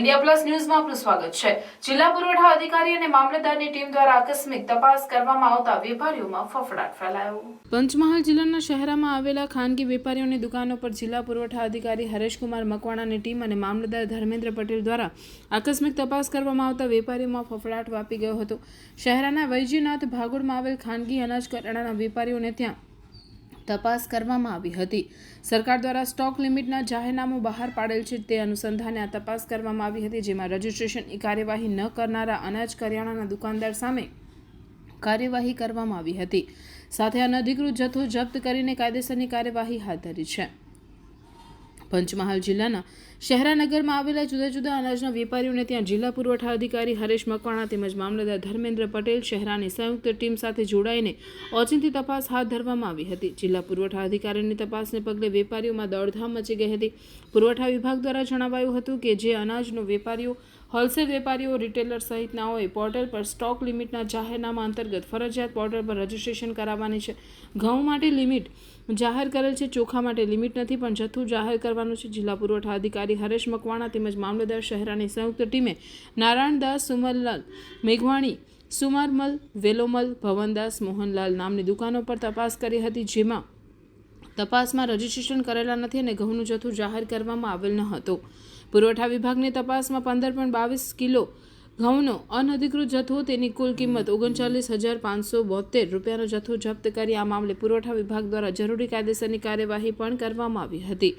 India plus ન્યૂઝમાં આપનું સ્વાગત છે. જિલ્લા પુરવઠા અધિકારી અને મામલતદારની ટીમ દ્વારા આકસ્મિક તપાસ કરવામાં આવતા વેપારીઓમાં ફફડાટ ફેલાયો. પંચમહાલ જિલ્લાના શહેરામાં આવેલા ખાનગી વેપારીઓની દુકાનો પર જિલ્લા પુરવઠા અધિકારી હરેશકુમાર મકવાણાની ટીમ અને મામલતદાર ધર્મેન્દ્ર પટેલ દ્વારા આકસ્મિક તપાસ કરવામાં આવતા વેપારીઓમાં ફફડાટ વાપી ગયો હતો. શહેરાના વૈજીનાથ ભાગોળમાં આવેલ ખાનગી અનાજ કરિયાણાના વેપારીઓને ત્યાં તપાસ કરવામાં આવી હતી. સરકાર દ્વારા સ્ટોક લિમિટના જાહેરનામું બહાર પાડેલ છે તે અનુસંધાને આ તપાસ કરવામાં આવી હતી, જેમાં રજિસ્ટ્રેશનની કાર્યવાહી ન કરનારા અનાજ કરિયાણાના દુકાનદાર સામે કાર્યવાહી કરવામાં આવી હતી. સાથે અનધિકૃત જથ્થો જપ્ત કરીને કાયદેસરની કાર્યવાહી હાથ ધરી છે. પંચમહાલ જિલ્લાના શહેરાનગરમાં આવેલા જુદા જુદા અનાજના વેપારીઓને ત્યાં જિલ્લા પુરવઠા અધિકારી હરેશ મકવાણા તેમજ મામલતદાર ધર્મેન્દ્ર પટેલ શહેરાની સંયુક્ત ટીમ સાથે જોડાઈને ઓચિંતી તપાસ હાથ ધરવામાં આવી હતી. જિલ્લા પુરવઠા અધિકારીની તપાસને પગલે વેપારીઓમાં દોડધામ મચી ગઈ હતી. પુરવઠા વિભાગ દ્વારા જણાવાયું હતું કે જે અનાજનો વેપારીઓ હોલસેલ વેપારીઓ રિટેલર સહિતનાઓએ પોર્ટલ પર સ્ટોક લિમિટના જાહેરનામા અંતર્ગત ફરજિયાત પોર્ટલ પર રજીસ્ટ્રેશન કરાવવાની છે. ઘઉં માટે લિમિટ જાહેર કરેલ છે, ચોખા માટે લિમિટ નથી, પણ જથ્થું જાહેર કરવાનું છે, જિલ્લા પુરવઠા અધિકારી હરેશ મકવાણા તેમજ મામલતદાર શહેરાની સંયુક્ત ટીમે નારાયણદાસ સુમરલાલ મેઘવાણી, સુમારમલ, વેલોમલ, ભવનદાસ, મોહનલાલ નામની દુકાનો પર તપાસ કરી હતી, જેમાં તપાસમાં રજીસ્ટ્રેશન કરેલા નથી અને ઘઉંનું જથ્થું જાહેર કરવામાં આવેલ ન હતો. પુરવઠા વિભાગની તપાસમાં પંદર પોઈન્ટ બાવીસ કિલો ઘઉંનો અનધિકૃત જથ્થો તેની કુલ કિંમત ઓગણચાલીસ હજાર પાંચસો બોતેર રૂપિયાનો જથ્થો જપ્ત કરી આ મામલે પુરવઠા વિભાગ દ્વારા જરૂરી કાયદેસરની કાર્યવાહી પણ કરવામાં આવી હતી.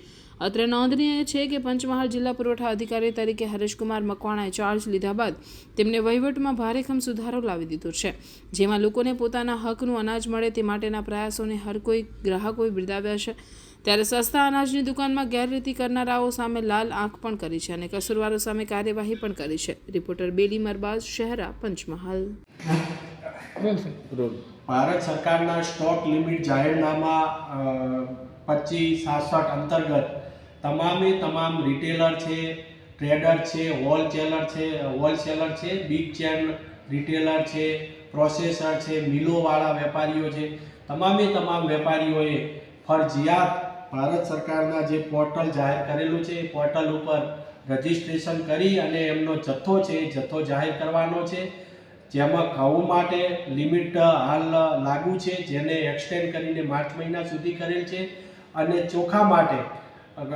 અત્રે નોંધનીય છે કે પંચમહાલ જિલ્લા પુરવઠા અધિકારી તરીકે હરેશકુમાર મકવાણાએ ચાર્જ લીધા બાદ તેમને વહીવટમાં ભારેખમ સુધારો લાવી દીધો છે. જેમાં લોકોને પોતાના હકનું અનાજ મળે તે માટેના પ્રયાસોને હર કોઈ ગ્રાહકોએ બિરદાવ્યા છે. ત્યારે સસ્તા અનાજની દુકાનમાં ગેરરીતિ કરનારાઓ સામે લાલ આંખ પણ કરી છે અને કસૂરવારો સામે કાર્યવાહી પણ કરી છે. રિપોર્ટર બેલી મરબાઝ, શહેરા, પંચમહાલ. ભારત સરકારના સ્ટોક લિમિટ જાહેરનામા પચીસ સાસઠ અંતર્ગત તમામે તમામ રિટેલર છે, ટ્રેડર છે, હોલસેલર છે હોલસેલર છે, બિગ ચેન રિટેલર છે, પ્રોસેસર છે, મિલોવાળા વેપારીઓ છે. તમામે તમામ વેપારીઓએ ફરજિયાત ભારત સરકારના જે પોર્ટલ જાહેર કરેલું છે, એ પોર્ટલ ઉપર રજિસ્ટ્રેશન કરી અને એમનો જથ્થો છે, એ જથ્થો જાહેર કરવાનો છે. જેમાં ઘઉં માટે લિમિટ હાલ લાગુ છે, જેને એક્સટેન્ડ કરીને માર્ચ મહિના સુધી કરેલ છે. અને ચોખા માટે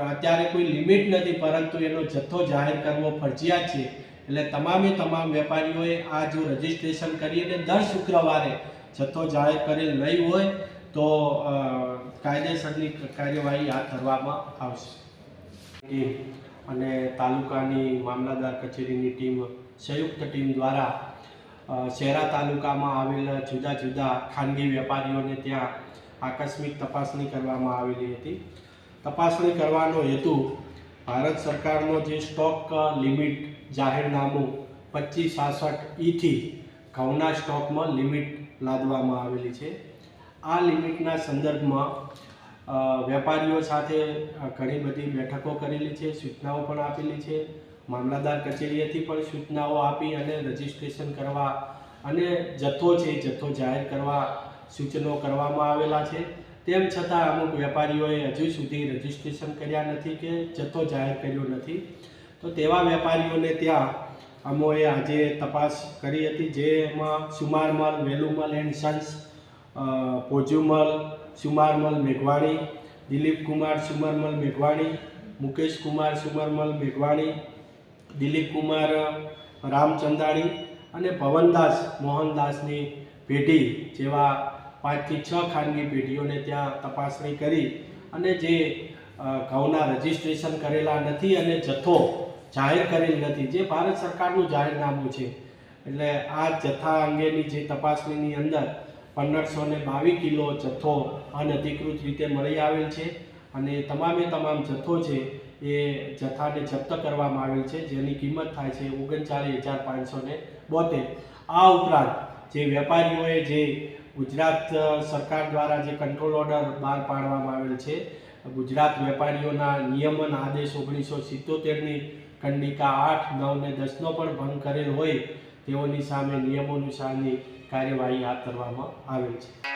અત્યારે કોઈ લિમિટ નથી, પરંતુ એનો જથ્થો જાહેર કરવો ફરજિયાત છે. એટલે તમામે તમામ વેપારીઓએ આ જો રજિસ્ટ્રેશન કરીને દર શુક્રવારે જથ્થો જાહેર કરેલ નહીં હોય તો કાયદેસરની કાર્યવાહી હાથ ધરવામાં આવશે. અને તાલુકાની મામલતદાર કચેરીની ટીમ, સંયુક્ત ટીમ દ્વારા શહેરા તાલુકામાં આવેલા જુદા જુદા ખાનગી વેપારીઓને ત્યાં આકસ્મિક તપાસણી કરવામાં આવેલી હતી. તપાસણી કરવાનો હેતુ ભારત સરકારનો જે સ્ટોક લિમિટ જાહેરનામું પચીસ, સાસઠ ઈથી ઘઉંના સ્ટોકમાં લિમિટ લાદવામાં આવેલી છે. આ લિમિટના સંદર્ભમાં વેપારીઓ સાથે ઘણી બધી બેઠકો કરેલી છે, સૂચનાઓ પણ આપેલી છે. મામલતદાર કચેરીએથી પણ સૂચનાઓ આપી અને રજીસ્ટ્રેશન કરવા અને જથ્થો છે જથ્થો જાહેર કરવા સૂચનો કરવામાં આવેલા છે. તેમ છતાં અમુક વેપારીઓએ હજુ સુધી રજીસ્ટ્રેશન કર્યા નથી કે જથ્થો જાહેર કર્યો નથી. તો તેવા વેપારીઓને ત્યાં અમોએ આજે તપાસ કરી હતી, જેમાં સુમારમલ વેલુમલ એન્ડ સન્સ પોજુમલ સુમારમલ મેઘવાણી દિલીપ કુમાર સુમરમલ મેઘવાણી, મુકેશ કુમાર, સુમરમલ મેઘવાણી દિલીપ કુમાર રામચંદાણી અને પવનદાસ, મોહનદાસની પેઢી જેવા પાંચથી છ ખાનગી પેઢીઓને ત્યાં તપાસણી કરી અને જે ઘઉંના રજિસ્ટ્રેશન કરેલા નથી અને જથ્થો જાહેર કરેલ નથી, જે ભારત સરકારનું જાહેરનામું છે. એટલે આ જથ્થા અંગેની જે તપાસણીની અંદર પંદરસો ને બાવીસ કિલો જથ્થો અનધિકૃત રીતે મળી આવેલ છે અને તમામે તમામ જથ્થો છે એ જથ્થાને જપ્ત કરવામાં આવેલ છે, જેની કિંમત થાય છે ઓગણચાળીસ હજાર પાંચસો ને બોતેર. આ ઉપરાંત જે વેપારીઓએ જે ગુજરાત સરકાર દ્વારા જે કંટ્રોલ ઓર્ડર બહાર પાડવામાં આવેલ છે, ગુજરાત વેપારીઓના નિયમન આદેશ ઓગણીસો સિત્તોતેરની કંડિકા આઠ નવ ને દસનો પણ ભંગ કરેલ હોય તેઓની સામે નિયમોનુસારની કાર્યવાહી હાથ ધરવામાં આવેલ છે.